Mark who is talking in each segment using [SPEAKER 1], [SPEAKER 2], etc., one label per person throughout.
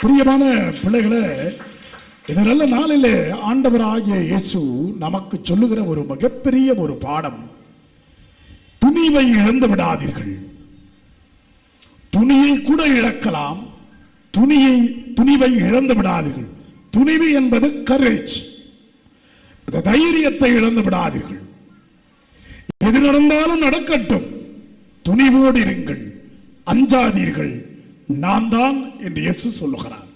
[SPEAKER 1] பிரியமான பிள்ளைகளே இந்த நல்ல நாளிலே ஆண்டவர் ஆகிய இயேசு நமக்கு சொல்லுகிற ஒரு மிகப்பெரிய ஒரு பாடம். துணிவை இழந்து விடாதீர்கள். துணியை கூட இழக்கலாம். துணியை துணிவை இழந்து விடாதீர்கள். துணிவு என்பது கரேஜ் அந்த தைரியத்தை இழந்து விடாதீர்கள். எது நடந்தாலும் நடக்கட்டும். துணிவோடு இருங்கள். அஞ்சாதீர்கள். நான் தான் என்று இயேசு சொல்லுகிறார்.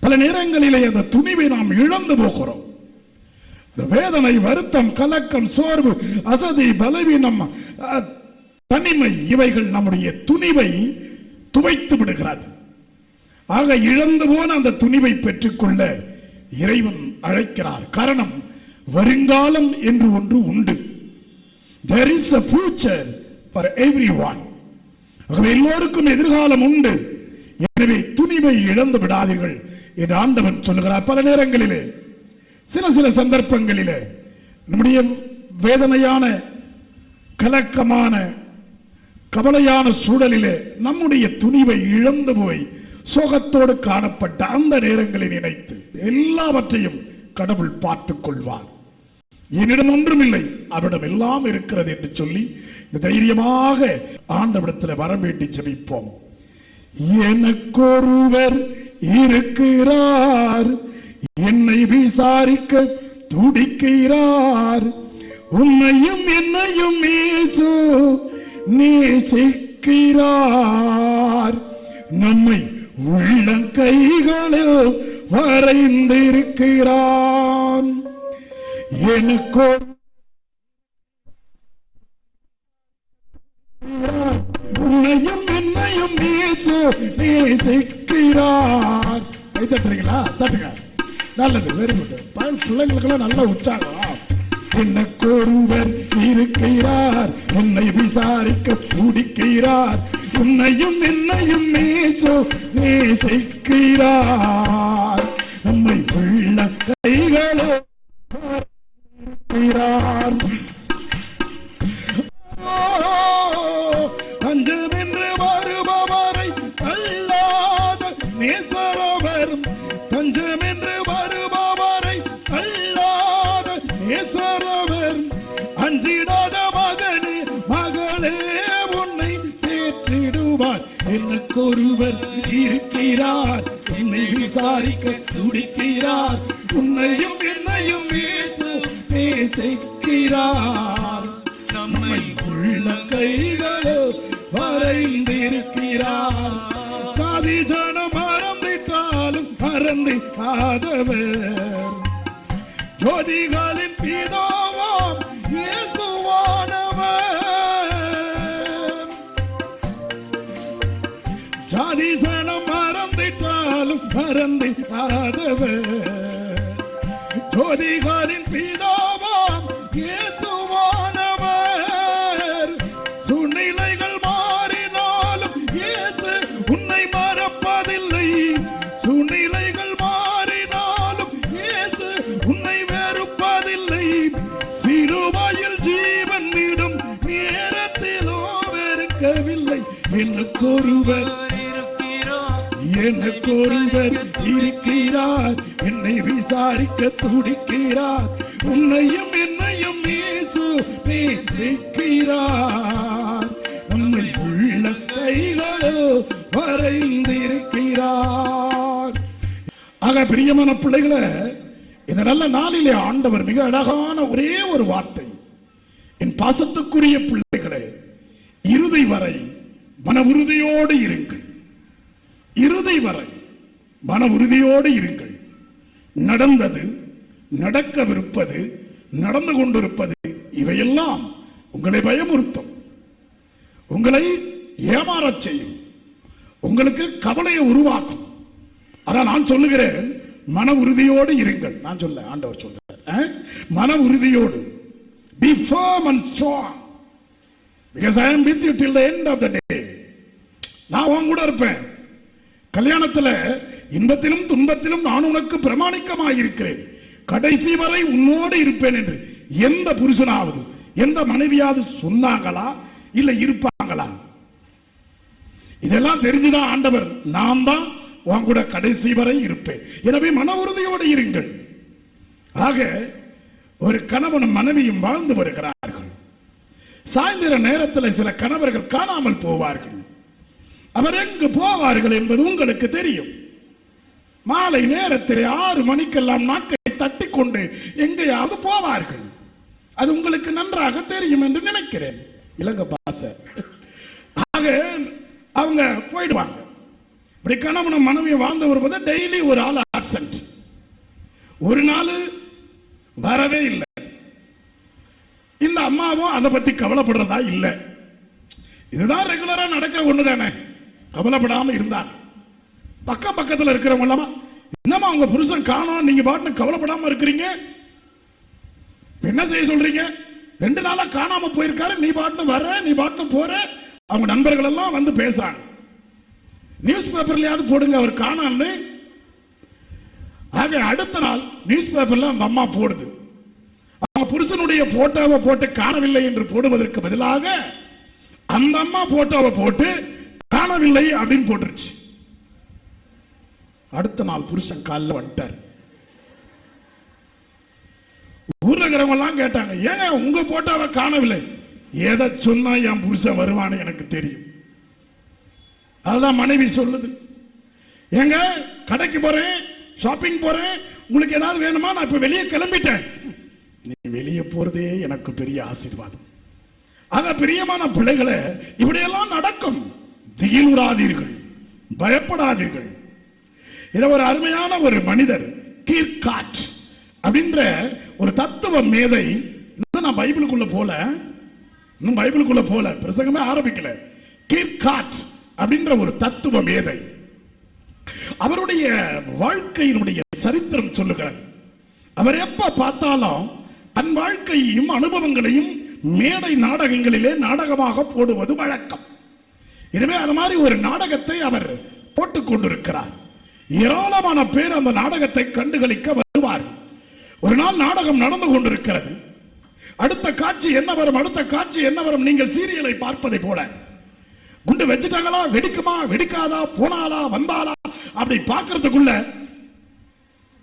[SPEAKER 1] பல நேரங்களிலே அந்த துணிவை நாம் இழந்து போகிறோம். இந்த வேதனை வருத்தம் கலக்கம் சோர்வு அசதி பலவீனம் தனிமை இவைகள் நம்முடைய துணிவை துவைத்து விடுகிறது. ஆக இழந்து போன அந்த துணிவை பெற்றுக்கொள்ள இறைவன் அழைக்கிறார். காரணம் வருங்காலம் என்று ஒன்று உண்டு. There is a future for everyone. ஆகவே எல்லோருக்கும் எதிர்காலம் உண்டு. எனவே துணிவை இழந்து விடாதீர்கள் என்று ஆண்டவன் சொல்லுகிறார் பல நேரங்களிலே. சில சில சந்தர்ப்பங்களிலே நம்முடைய வேதனையான கலக்கமான கவலையான சூழலிலே நம்முடைய துணிவை இழந்து போய் சோகத்தோடு காணப்பட்ட அந்த நேரங்களை நினைத்து எல்லாவற்றையும் கடவுள் பார்த்துக் கொள்வார். என்னிடம் ஒன்றும் இல்லை அவரிடம் எல்லாம் இருக்கிறது என்று சொல்லி இந்த தைரியமாக ஆண்டவிடத்தில் வர வேண்டி ஜபிப்போம் எனக்கொருவர் இருக்கிறார். என்னை விசாரிக்க துடிக்கிறார். உன்னையும் என்னையும் இயேசு நேசிக்கிறார். நம்மை உள்ள கைகளில் வரைந்திருக்கிறான். எனக்கோ உன்னையும் என்னையும் நேசு நேசிக்கிறார் கை தட்டுறீங்களா? தட்டுங்க. நல்லது வெரி குட் பிள்ளைங்களுக்கெல்லாம் நல்ல உற்சாகம். எனக்கு ஒருவர் இருக்கிறார். என்னை விசாரிக்க பிடிக்கிறார் உன்னையும் என்னையும் நேசோ நேசிக்கிறார் நம்மை உள்ள மறந்து ஆதவர். ஜோதிகளின் பிதாவாம் இயேசுவானவர். ஜாதிசனம் மறந்துட்டாலும் மறந்து ஆதவர். ஜோதிகளின் பிதாவாம் எனக்கு எனக்கொருவர் இருக்கிறார். என்னை விசாரிக்க துடிக்கிறார். உன்னையும் என்னையும் இயேசு நேசிக்கிறார். உன்னை உள்ள கைகளோ வரைந்திருக்கிறார். ஆக பிரியமான பிள்ளைகளை இந்த நல்ல நாளிலே ஆண்டவர் மிக அழகான ஒரே ஒரு வார்த்தை. என் பாசத்துக்குரிய பிள்ளை மன உறுதியோடு இருங்கள். இறுதி வரை மன உறுதியோடு இருங்கள். நடந்தது நடக்கவிருப்பது நடந்து கொண்டிருப்பது இவையெல்லாம் உங்களை பயமுறுத்தும். உங்களை ஏமாறச் செய்யும். உங்களுக்கு கவலையை உருவாக்கும். அதான் நான் சொல்லுகிறேன் மன உறுதியோடு இருங்கள். நான் சொல்ல ஆண்டவர் சொல்றார் மன உறுதியோடு be firm and strong because I am with you till the end of the day நான் உன் கூட இருப்பேன். கல்யாணத்துல இன்பத்திலும் துன்பத்திலும் நான் உனக்கு பிரமாணிக்கமாக இருக்கிறேன் கடைசி வரை உன்னோடு இருப்பேன் என்று எந்த புருஷனாவது எந்த மனைவியாவது சொன்னாங்களா? இல்லை இருப்பாங்களா? இதெல்லாம் தெரிஞ்சுதான் ஆண்டவர் நான் தான் உன் கூட கடைசி வரை இருப்பேன். எனவே மன உறுதியோடு இருங்கள். ஆக ஒரு கணவனும் மனைவியும் வாழ்ந்து வருகிறார்கள். சாயந்தர நேரத்தில் சில கணவர்கள் காணாமல் போவார்கள். அவர் எங்கு போவார்கள் என்பது உங்களுக்கு தெரியும். மாலை நேரத்தில் ஆறு மணிக்கெல்லாம் நாக்கை தட்டி கொண்டு எங்கேயாவது போவார்கள். அது உங்களுக்கு நன்றாக தெரியும் என்று நினைக்கிறேன். இலங்கை பாச ஆக அவங்க போயிடுவாங்க. இப்படி கணவனும் மனைவியும் வாழ்ந்து வரும்போது டெய்லி ஒரு ஆள் ஆப்சன்ட் ஒரு நாள் வரவே இல்லை. இந்த அம்மாவும் அதை பத்தி கவலைப்படுறதா இல்லை. இதுதான் ரெகுலரா நடக்கிற ஒண்ணு தானே கவலைப்படாமல் இருந்தார் பக்கம் பக்கத்தில் இருக்கிறவங்க எல்லாமா என்னம்மா உங்க புருஷன் காணோம் நீங்க பாட்டுன்னு கவலைப்படாமல் இருக்கிறீங்க? என்ன செய்ய சொல்றீங்க? ரெண்டு நாளாக காணாமல் போயிருக்காரு நீ பாட்டு வர நீ பாட்டு போற. அவங்க நண்பர்கள் எல்லாம் வந்து பேசுறாங்க. நியூஸ் பேப்பர்லயாவது போடுங்க அவர் காணான்னு. ஆக அடுத்த நாள் நியூஸ் பேப்பர்ல அந்த அம்மா போடுது. அவங்க புருஷனுடைய போட்டோவை போட்டு காணவில்லை என்று போடுவதற்கு பதிலாக அந்த அம்மா போட்டோவை போட்டு காணவில்லை அப்படின்னு போட்டுருச்சு. அடுத்த நாள் புருஷன் காலில் வந்துட்டார். ஊர்ல இருக்கிறவங்க எல்லாம் கேட்டாங்க ஏங்க உங்க போட்டோவை காணவில்லை. எதை சொன்னா என் புருஷன் வருவான்னு எனக்கு தெரியும். அதுதான் மனைவி சொல்லுது. ஏங்க கடைக்கு போறேன் ஷாப்பிங் போறேன் உங்களுக்கு ஏதாவது வேணுமா? நான் இப்ப வெளியே கிளம்பிட்டேன். நீ வெளியே போறதே எனக்கு பெரிய ஆசீர்வாதம். ஆக பிரியமான பிள்ளைகளை இப்படியெல்லாம் நடக்கும். திகிலுறாதீர்கள். பயப்படாதீர்கள். இதை ஒரு அருமையான ஒரு மனிதர் கீர்காட் அப்படின்ற ஒரு தத்துவ மேதை இன்னும் நான் பைபிளுக்குள்ள போல இன்னும் பைபிளுக்குள்ள போல பிரசங்கமே ஆரம்பிக்கல. கீர்காட் அப்படின்ற ஒரு தத்துவ மேதை அவருடைய வாழ்க்கையினுடைய சரித்திரம் சொல்லுகிறது அவர் எப்ப பார்த்தாலும் தன் வாழ்க்கையையும் அனுபவங்களையும் மேடை நாடகங்களிலே நாடகமாக போடுவது வழக்கம். எனவே அது மாதிரி ஒரு நாடகத்தை அவர் போட்டுக் கொண்டிருக்கிறார். ஏராளமான பேர் அந்த நாடகத்தை கண்டுகளிக்க வருவார். ஒரு நாள் நாடகம் நடந்து கொண்டிருக்கிறது. அடுத்த காட்சி என்ன வரும்? அடுத்த காட்சி என்ன வரும்? நீங்கள் சீரியலை பார்ப்பதை போல. குண்டு வச்சுட்டாங்களா? வெடிக்குமா? வெடிக்காதா? போனாலா வந்தாலா அப்படி பார்க்கறதுக்குள்ள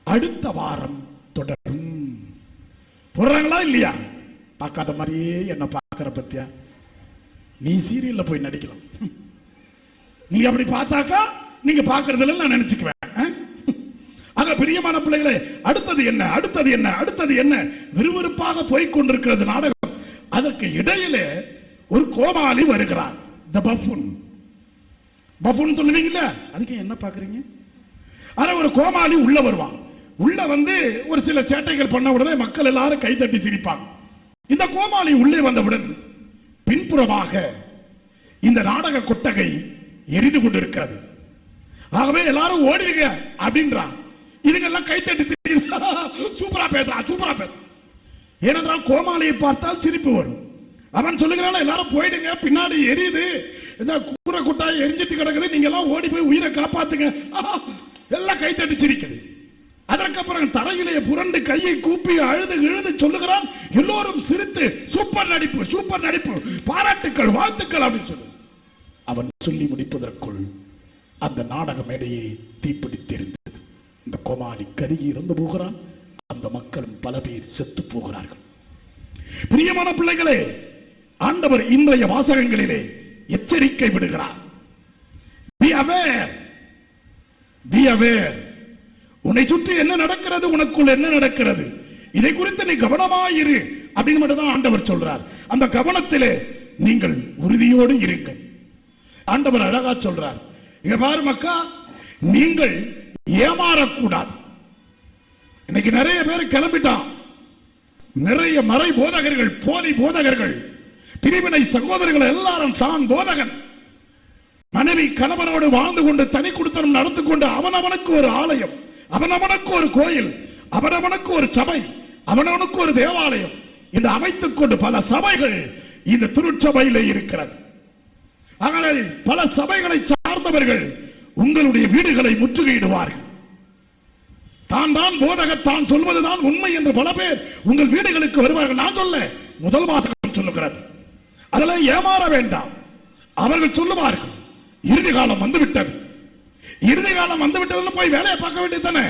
[SPEAKER 1] அடுத்த வாரம் தொடரும். போடுறாங்களா இல்லையா? பார்க்காத மாதிரியே என்ன பார்க்கிற பத்தியா? நீ சீரியல்ல போய் நடிக்கலாம். நீ அப்படி பார்த்தாக்கா நீங்க பார்க்கறதுல நான் நினைச்சுக்குவேன். ஆ? ஆக பிரியமான பிள்ளைகளே அடுத்தது என்ன அடுத்தது என்ன அடுத்தது என்ன? விறுவிறுப்பாக போய் கொண்டிருக்கிறது நாடகம். அதற்கு இடையிலே ஒரு கோமாளி வருகிறார். த பஃபுன் பஃபுன் சொல்லுவீங்கல்ல அதுக்கு என்ன பார்க்குறீங்க? ஆனா ஒரு கோமாளி உள்ள வருவான். உள்ள வந்து ஒரு சில சேட்டைகள் பண்ண உடனே மக்கள் எல்லாரும் கைத்தட்டி சிரிப்பாங்க. இந்த கோமாளி உள்ளே வந்தவுடன் பின்புறமாக இந்த நாடக கொட்டகை எரிந்து கொண்டிருக்கிறது. ஆகவே எல்லாரும் ஓடிடுங்க அப்படின்றான். இதுங்கெல்லாம் கைத்தட்டி சூப்பரா பேசுறான் சூப்பரா பேச ஏனென்றால் கோமாளியை பார்த்தால் சிரிப்பு வரும். அவன் சொல்லுகிறான் எல்லாரும் போயிடுங்க பின்னாடி எரியுது. இந்த கூரை குட்டாய் எரிஞ்சிட்டு கிடக்குது. நீங்க எல்லாம் ஓடி போய் உயிரை காப்பாத்துங்க. ஆஹா, எல்லாம் கைத்தட்டி சிரிக்குது. அதற்கப்புறம் தரையிலே புரண்டு கையை கூப்பி அழுது இழுது சொல்லுகிறான். எல்லோரும் சிரித்து சூப்பர் நடிப்பு சூப்பர் நடிப்பு பாராட்டுக்கள் வாழ்த்துக்கள் அப்படின்னு சொல்லு. அவன் சொல்லி முடிப்பதற்குள் அந்த நாடக மேடையை தீப்பிடித்திருந்தது இந்த கோமாளி கருகி இறந்து போகிறான். அந்த மக்களும் பல பேர் செத்து போகிறார்கள். பிரியமான பிள்ளைகளே ஆண்டவர் இன்றைய வாசகங்களிலே எச்சரிக்கை விடுகிறார். பி அவேர் பி அவேர் உன்னை சுற்றி என்ன நடக்கிறது? உனக்குள் என்ன நடக்கிறது? இதை குறித்து நீ கவனமாயிரு அப்படின்னு மட்டும் தான் ஆண்டவர் சொல்றார். அந்த கவனத்திலே நீங்கள் உறுதியோடு இருங்கள். ஆண்டவர் அழகா சொல்றார். இங்க பாரு மக்கா நீங்கள் ஏமாறக்கூடாது. இன்னைக்கு நிறைய பேர் கிளம்பிட்டான். நிறைய மறை போதகர்கள் போலி போதகர்கள் பிரிவினை சகோதரர்கள் எல்லாரும் தான் போதகன். மனைவி கணவனோடு வாழ்ந்து கொண்டு தனி கொடுத்தனம் நடந்து கொண்டு அவனவனுக்கு ஒரு ஆலயம். அவனவனுக்கு ஒரு கோயில் அவனவனுக்கு ஒரு சபை அவனவனுக்கு ஒரு தேவாலயம் என்று அமைத்துக் கொண்டு பல சபைகள் இந்த திருச்சபையிலே இருக்கிறது. ஆகவே பல சபைகளை சார்ந்தவர்கள் உங்களுடைய வீடுகளை முற்றுகையிடுவார்கள். தான் தான் போதகர் தான் சொல்வதுதான் உண்மை என்று பல பேர் உங்கள் வீடுகளுக்கு வருவார்கள். நான் சொல்ல முதல் வாசகம் சொல்லுகிறது. அதில் ஏமாற வேண்டாம். அவர்கள் சொல்லுவார்கள் இறுதி காலம் வந்துவிட்டது. இறுதி காலம் வந்துவிட்டதுன்னு போய் வேலையை பார்க்க வேண்டியது தானே?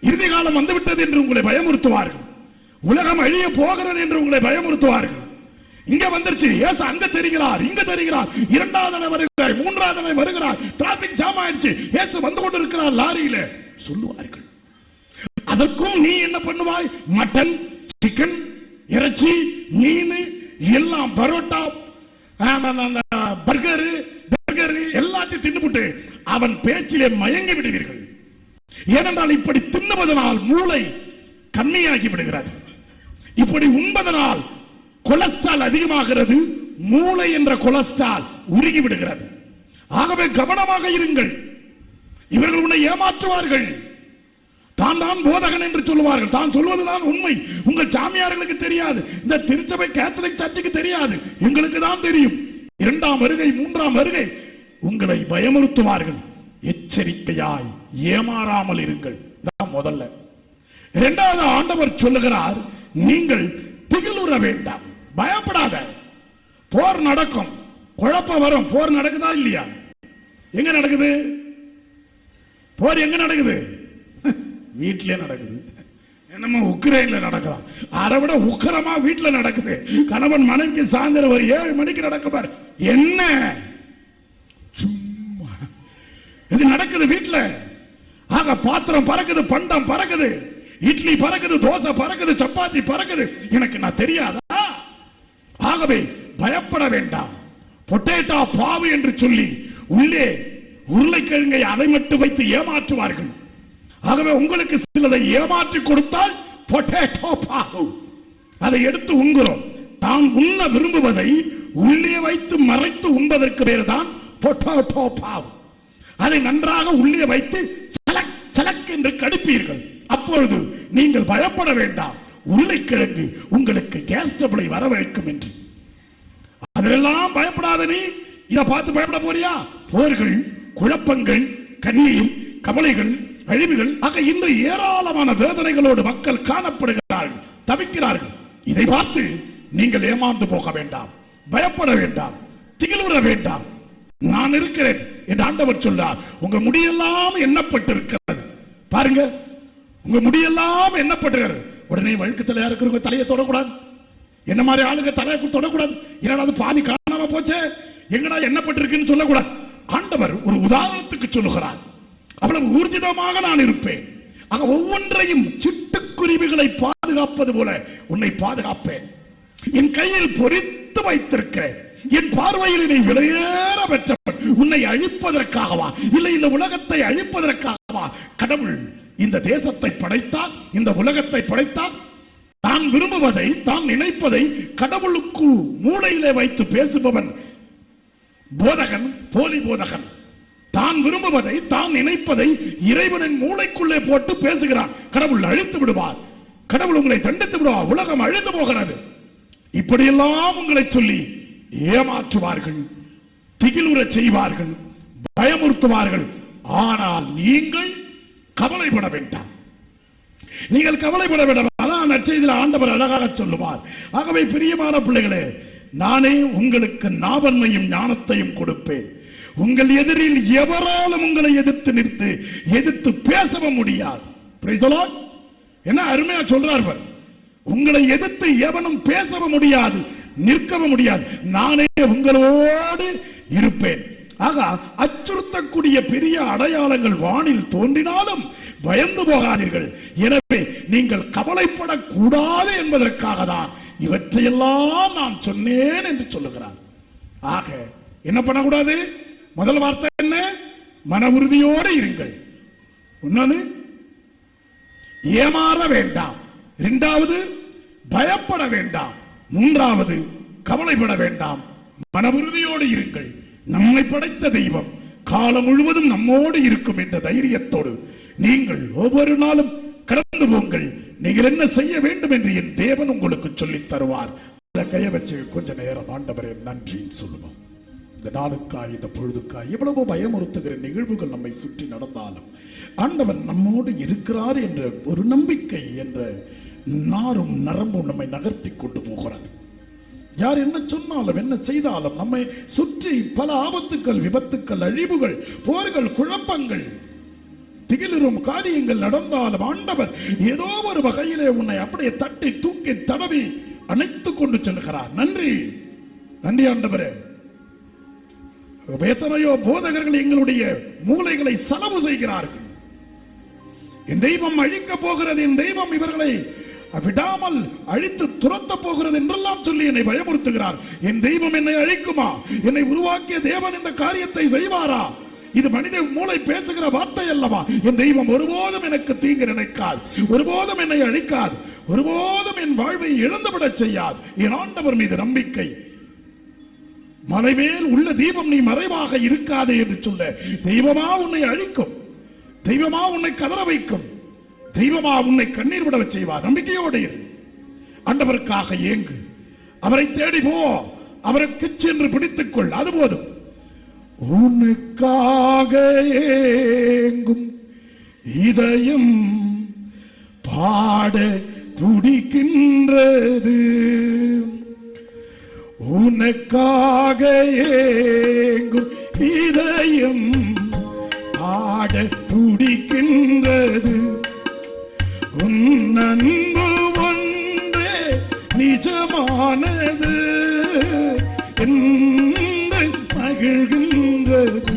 [SPEAKER 1] இறுதி காலம் வந்து விட்டது என்று உங்களை பயமுறுத்துவார்கள். உலகம் அழிய போகிறது என்று உங்களை பயமுறுத்துவார்கள். இங்க வந்துருச்சு. ஏசு அங்க தெரிகிறார் இங்க தெரிகிறார். இரண்டாவது தடவை வருகிறார் மூன்றாவது தடவை வருகிறார். டிராபிக் ஜாம் ஆயிடுச்சு. ஏசு வந்து கொண்டிருக்கிறார் லாரியில. சொல்லுவார்கள். அதற்கும் நீ என்ன பண்ணுவாய்? மட்டன் சிக்கன் இறைச்சி மீன் எல்லாம் பரோட்டா பர்கரு பர்கரு எல்லாத்தையும் தின்னுபுட்டு அவன் பேச்சிலே மயங்கி விடுவீர்கள். ஏனென்றால் இப்படி தின்னுவதனால் மூளை கம்மியாகி விடுகிறது. இப்படி உண்பதனால் கொலஸ்ட்ரால் அதிகமாகிறது மூளை என்ற கொலஸ்ட்ரால் உருகி விடுகிறது. ஆகவே கவனமாக இருங்கள். இவர்கள் உன்னை ஏமாற்றுவார்கள். தான் தான் போதகன் என்று சொல்லுவார்கள். தான் சொல்வதுதான் உண்மை. உங்கள் சாமியார்களுக்கு தெரியாது. இந்த திருச்சபை கேத்தலிக் சர்ச்சுக்கு தெரியாது. எங்களுக்கு தான் தெரியும். இரண்டாம் வருகை மூன்றாம் வருகை உங்களை பயமுறுத்துவார்கள். எச்சரிக்கையாய் ஏமாறாமல் இருங்கள். முதல்ல. இரண்டாவது ஆண்டவர் சொல்லுகிறார் நீங்கள் திகிலுற வேண்டாம். பயப்படாத. போர் நடக்கும். குழப்பம் வரும். போர் நடக்குதா இல்லையா? எங்க நடக்குது? போர் எங்க நடக்குது? வீட்டிலே நடக்குது. என்னமோ உக்ரைன்ல நடக்கலாம். அதை விட உக்கரமா வீட்டில் நடக்குது. கணவன் மனைவிக்கு சாயந்தரம் ஒரு ஏழு மணிக்கு நடக்க என்ன? இது நடக்குது வீட்டில் ஆக பாத்திரம் பறக்குது பண்டம் பறக்குது இட்லி பறக்குது தோசை பறக்குது சப்பாத்தி பறக்குது. எனக்கு நான் தெரியாதா? ஆகவே பயப்பட வேண்டாம். பொட்டேட்டா பாவு என்று சொல்லி உள்ளே உருளைக்கிழங்கை அதை மட்டும் வைத்து ஏமாற்றுவார்கள். ஆகவே உங்களுக்கு சிலதை ஏமாற்றி கொடுத்தால் பொட்டேட்டோ பாவு. அதை எடுத்து உண்கிறோம். தான் உண்ண விரும்புவதை உள்ளே வைத்து மறைத்து உண்பதற்கு பேர் தான் பொட்டேட்டோ பாவு. அதை நன்றாக உள்ளே வைத்து சலக் சலக் என்று கடுப்பீர்கள். அப்பொழுது நீங்கள் பயப்பட வேண்டாம். உருளைக்கிழங்கு உங்களுக்கு கேஸ் ட்ரபிளை வரவழைக்கும் என்று. அதெல்லாம் பயப்படாத நீ. இதை பார்த்து பயப்பட போறியா? போர்கள் குழப்பங்கள் கண்ணீர் கவலைகள் அழிவுகள் ஆக இன்று ஏராளமான வேதனைகளோடு மக்கள் காணப்படுகிறார்கள் தவிக்கிறார்கள். இதை பார்த்து நீங்கள் ஏமாந்து போக வேண்டாம். பயப்பட வேண்டாம். திகிலுற வேண்டாம். நான் இருக்கிறேன். என்று ஆண்டவர் சொல்றார். உங்க முடியெல்லாம் எண்ணப்பட்டிருக்கிறது. பாருங்க. உங்க முடியெல்லாம் எண்ணப்பட்டிருக்கிறது. உடனே வழுக்கு தலையா இருக்கிறவங்க தலையை தொடக்கூடாது. என்ன மாதிரி ஆளுங்க தலையை தொடக்கூடாது. என்னடா அது பாதி காணாம போச்சே. எங்கடா எண்ணப்பட்டிருக்குன்னு சொல்லக்கூடாது. ஆண்டவர் ஒரு உதாரணத்துக்கு சொல்லுகிறார். அவ்வளவு ஊர்ஜிதமாக நான் இருப்பேன். ஆக ஒவ்வொன்றையும் சிட்டுக்குருவிகளை பாதுகாப்பது போல உன்னை பாதுகாப்பேன். என் கையில் பொறித்து வைத்திருக்கிறேன். என் பார்வையில் நீ விலையேற பெற்றவன். உன்னை அழிப்பதற்காகவா? இல்லை இந்த உலகத்தை அழிப்பதற்காகவா? கடவுள் இந்த தேசத்தை படைத்தார் இந்த உலகத்தை படைத்தார். தான் விரும்புவதை தான் நினைப்பதை கடவுளுக்கு மூளையிலே வைத்து பேசுபவன் போதகன் போலி போதகன். தான் விரும்புவதை தான் நினைப்பதை இறைவனின் மூளைக்குள்ளே போட்டு பேசுகிறான். கடவுள் அழித்து விடுவார். கடவுள் உங்களை தண்டித்து விடுவார். உலகம் அழிந்து போகிறது. இப்படியெல்லாம் உங்களை சொல்லி ஏமாற்றுவார்கள் திகிலுறச் செய்வார்கள் பயமுறுத்துவார்கள். ஆனால் நீங்கள் கவலைப்பட வேண்டாம். நீங்கள் கவலைப்பட வேண்டாம். அதான் நற்செய்தியில் ஆண்டவர் அழகாக சொல்லுவார். ஆகவே பிரியமான பிள்ளைகளே நானே உங்களுக்கு நாவன்மையும் ஞானத்தையும் கொடுப்பேன். உங்கள் எதிரில் எவராலும் உங்களை எதிர்த்து நிறுத்து எதிர்த்து பேசவும் முடியாது. என்ன அருமையா சொல்றார் உங்களை எதிர்த்து எவனும் பேசவும் முடியாது. நிற்கவும் முடியாது. நானே உங்களோடு இருப்பேன். ஆக அச்சுறுத்தக்கூடிய பெரிய அடையாளங்கள் வானில் தோன்றினாலும் பயந்து போகாதீர்கள். எனவே நீங்கள் கவலைப்படக்கூடாது என்பதற்காக தான் இவற்றையெல்லாம் நான் சொன்னேன் என்று சொல்லுகிறார். ஆக என்ன பண்ணக்கூடாது? முதல் வார்த்தை என்ன? மன உறுதியோடு இருங்கள். ஒன்னு ஏமாற வேண்டாம். இரண்டாவது பயப்பட வேண்டாம். மூன்றாவது கவலைப்பட வேண்டாம். மன உறுதியோடு இருங்கள். நம்மை படைத்த தெய்வம் காலம் முழுவதும் நம்மோடு இருக்கும் என்ற தைரியத்தோடு நீங்கள் ஒவ்வொரு நாளும் கடந்து போங்கள். நீங்கள் என்ன செய்ய வேண்டும் என்று என் தேவன் உங்களுக்கு சொல்லித் தருவார். அதை கைய வச்சு கொஞ்ச நேரம் ஆண்டவரே நன்றின்னு சொல்லுவோம். இந்த நாளுக்காய் இந்த பொழுதுக்காய் எவ்வளவோ பயமுறுத்துகிற நிகழ்வுகள் நம்மை சுற்றி நடந்தாலும் ஆண்டவன் நம்மோடு இருக்கிறார் என்ற ஒரு நம்பிக்கை என்ற நாரும் நரம்பும் நம்மை நகர்த்தி கொண்டு போகிறது. யார் என்ன சொன்னாலும் என்ன செய்தாலும் நம்மை சுற்றி பல ஆபத்துக்கள் விபத்துக்கள் அழிவுகள் போர்கள் குழப்பங்கள் திகிலிரும் காரியங்கள் நடந்தாலும் ஆண்டவர் ஏதோ ஒரு வகையிலே உன்னை அப்படியே தட்டி தூக்கி தடவி அணைத்துக் கொண்டு செல்கிறார். நன்றி. நன்றி ஆண்டவரே. எத்தனையோ போதகர்கள் எங்களுடைய மூளைகளை செலவு செய்கிறார்கள். என் தெய்வம் அழிக்க போகிறது என் தெய்வம் இவர்களை விடாமல் அழித்து துரத்த போகிறது என்றெல்லாம் சொல்லி என்னை பயமுறுத்துகிறார். என் தெய்வம் என்னை அழிக்குமா? என்னை உருவாக்கிய தேவன் இந்த காரியத்தை செய்வாரா? இது மனித மூளை பேசுகிற வார்த்தை அல்லவா? என் தெய்வம் ஒருபோதும் எனக்கு தீங்கு நினைக்காது. ஒருபோதும் என்னை அழிக்காது. ஒருபோதும் என் வாழ்வை இழந்துவிடச் செய்யாது. என் ஆண்டவர் மீது நம்பிக்கை. மலைமேல் உள்ள தீபம் நீ மறைவாக இருக்காதே என்று சொல்ல தெய்வமா உன்னை அழிக்கும். தெய்வமா உன்னை கதற வைக்கும். தெய்வமா உன்னை கண்ணீர் விட செய்வார் நம்பிக்கையோடு இரு. ஆண்டவருக்காக ஏங்கு. அவரை தேடி போ. அவருக்கு சென்று பிடித்துக் கொள் அது போதும். உனக்காக ஏங்கும் இதயம் பாட துடிக்கின்றது. உனக்காக ஏங்கும் இதயம் பாட துடிக்கின்றது. நன்பு ஒன்றே நிஜமானது. என்று மகிழ்கின்றது.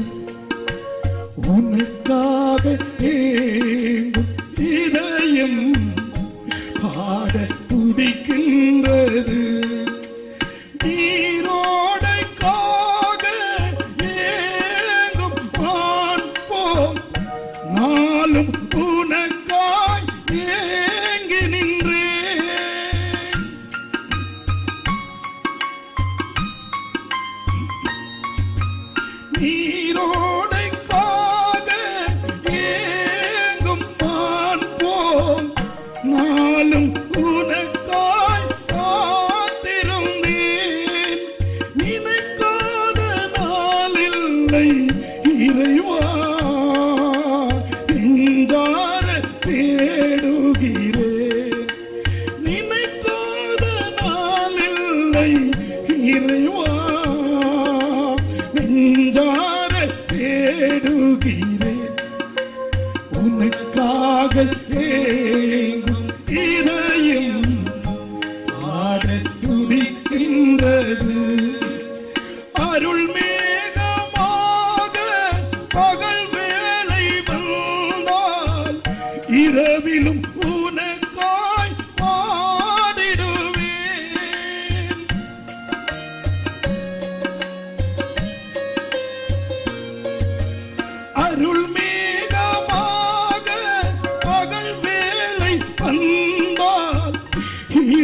[SPEAKER 1] അഞ്ചാറ് നേടുകയും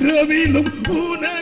[SPEAKER 1] இரவிலும் உனக்காய்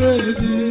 [SPEAKER 1] söyledim